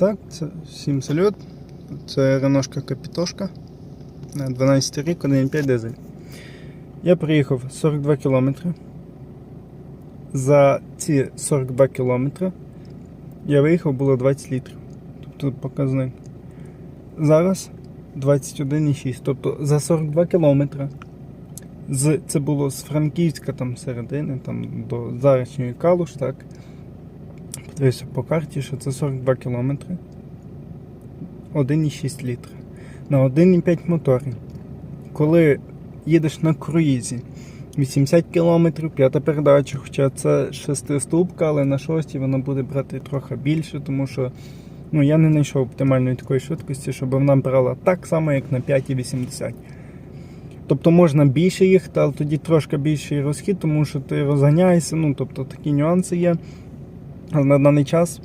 Так, це всім салют. Це Реношка Капітошка. На 12 рік, 1,5 дизель. Я приїхав 42 кілометри. За ці 42 кілометри я виїхав було 20 літрів. Тобто показник. Зараз 21,6. Тобто за 42 кілометри. З, це було з Франківська там середини, там до зарічної Калуш, так. Подивився по карті, що це 42 кілометри. 1,6 літра. На 1,5 моторі. Коли їдеш на круїзі 80 км, п'ята передача, хоча це шестиступка, але на шостій вона буде брати трохи більше, тому що ну, я не знайшов оптимальної такої швидкості, щоб вона брала так само, як на 5,80. Тобто можна більше їхати, але тоді трошки більший розхід, тому що ти розганяєшся, ну тобто такі нюанси є. Але на даний час